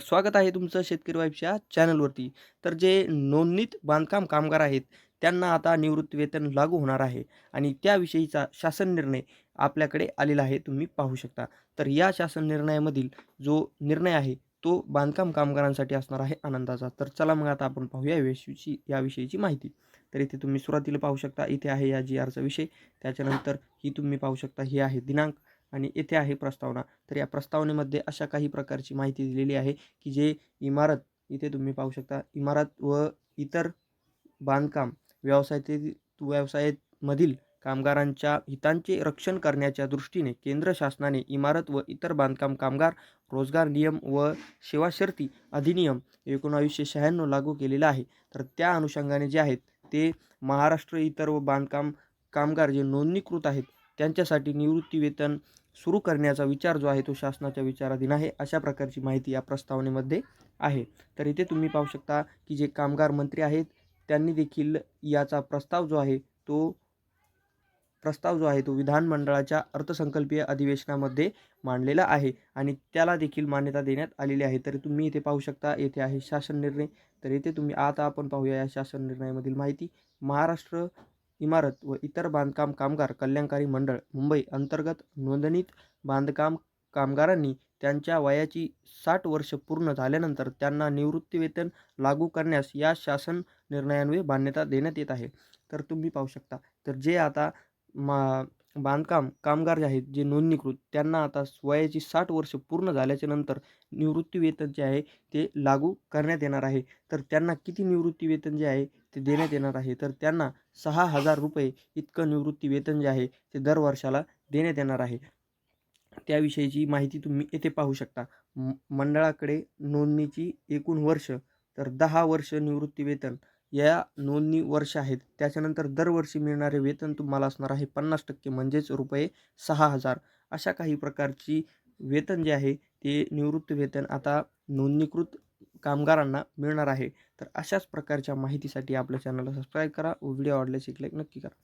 स्वागत आहे तुमचं शेतकरी वाईफच्या चॅनलवरती. तर जे नोंदणीत बांधकाम कामगार आहेत त्यांना आता निवृत्तीवेतन लागू होणार आहे आणि त्याविषयीचा शासन निर्णय आपल्याकडे आलेला आहे तुम्ही पाहू शकता. तर या शासन निर्णयामधील जो निर्णय आहे तो बांधकाम कामगारांसाठी असणार आहे आनंदाचा. तर चला मग आता आपण पाहूया याविषयीची याविषयीची माहिती. तर इथे तुम्ही सुरुवातीला पाहू शकता इथे आहे या जी आरचा विषय. त्याच्यानंतर ही तुम्ही पाहू शकता ही आहे दिनांक आणि येथे आहे प्रस्तावना. तर या प्रस्तावनेमध्ये अशा काही प्रकारची माहिती दिलेली आहे की जे इमारत इथे तुम्ही पाहू शकता इमारत व इतर बांधकाम व्यवसायातील व्यवसायामधील कामगारांच्या हितांचे रक्षण करण्याच्या दृष्टीने केंद्र शासनाने इमारत व इतर बांधकाम कामगार रोजगार नियम व सेवा शर्ती अधिनियम एकोणावीसशे शहाण्णव लागू केलेला आहे. तर त्या अनुषंगाने जे आहेत ते महाराष्ट्र इतर व बांधकाम कामगार जे नोंदणीकृत आहेत त्यांच्यासाठी निवृत्तीवेतन सुरू करण्याचा विचार जो आहे तो शासनाच्या विचाराधीन आहे. अशा प्रकारची माहिती या प्रस्तावनेमध्ये आहे. तर इथे तुम्ही पाहू शकता की जे कामगार मंत्री आहेत त्यांनी देखील याचा प्रस्ताव जो आहे तो प्रस्ताव जो आहे तो विधानमंडळाच्या अर्थसंकल्पीय अधिवेशनामध्ये मांडलेला आहे आणि त्याला देखील मान्यता देण्यात आलेली आहे. तर तुम्ही इथे पाहू शकता येथे आहे शासन निर्णय. तर येथे तुम्ही आता आपण पाहूया या शासन निर्णयामधील माहिती. महाराष्ट्र इमारत व इतर बांधकाम कामगार कल्याणकारी मंडळ मुंबई अंतर्गत नोंदणीत बांधकाम कामगारांनी त्यांच्या वयाची साठ वर्ष पूर्ण झाल्यानंतर त्यांना निवृत्तीवेतन लागू करण्यास या शासन निर्णयान्वये मान्यता देण्यात येत आहे. तर तुम्ही पाहू शकता. तर जे आता मा बांधकाम कामगार जे आहेत जे नोंदणीकृत त्यांना आता वयाची साठ वर्ष पूर्ण झाल्याच्यानंतर निवृत्तीवेतन जे आहे ते लागू करण्यात येणार आहे. तर त्यांना किती निवृत्तीवेतन जे आहे ते देण्यात येणार आहे? तर त्यांना सहा हजार रुपये इतकं निवृत्तीवेतन जे आहे ते दर वर्षाला देण्यात येणार आहे. त्याविषयीची माहिती तुम्ही येथे पाहू शकता. म मंडळाकडे नोंदणीची एकूण वर्ष तर दहा वर्ष निवृत्तीवेतन या नोंदणी वर्ष आहेत. त्याच्यानंतर दरवर्षी मिळणारे वेतन तुम्हाला असणार आहे पन्नास टक्के म्हणजेच रुपये सहा हजार. अशा काही प्रकारची वेतन जे आहे ते निवृत्ती वेतन आता नोंदणीकृत कामगारांना मिळणार आहे. तर अशाच प्रकारच्या माहितीसाठी आपल्या चॅनलला सबस्क्राईब करा व व्हिडिओ आवडल्यास एक लाईक नक्की करा.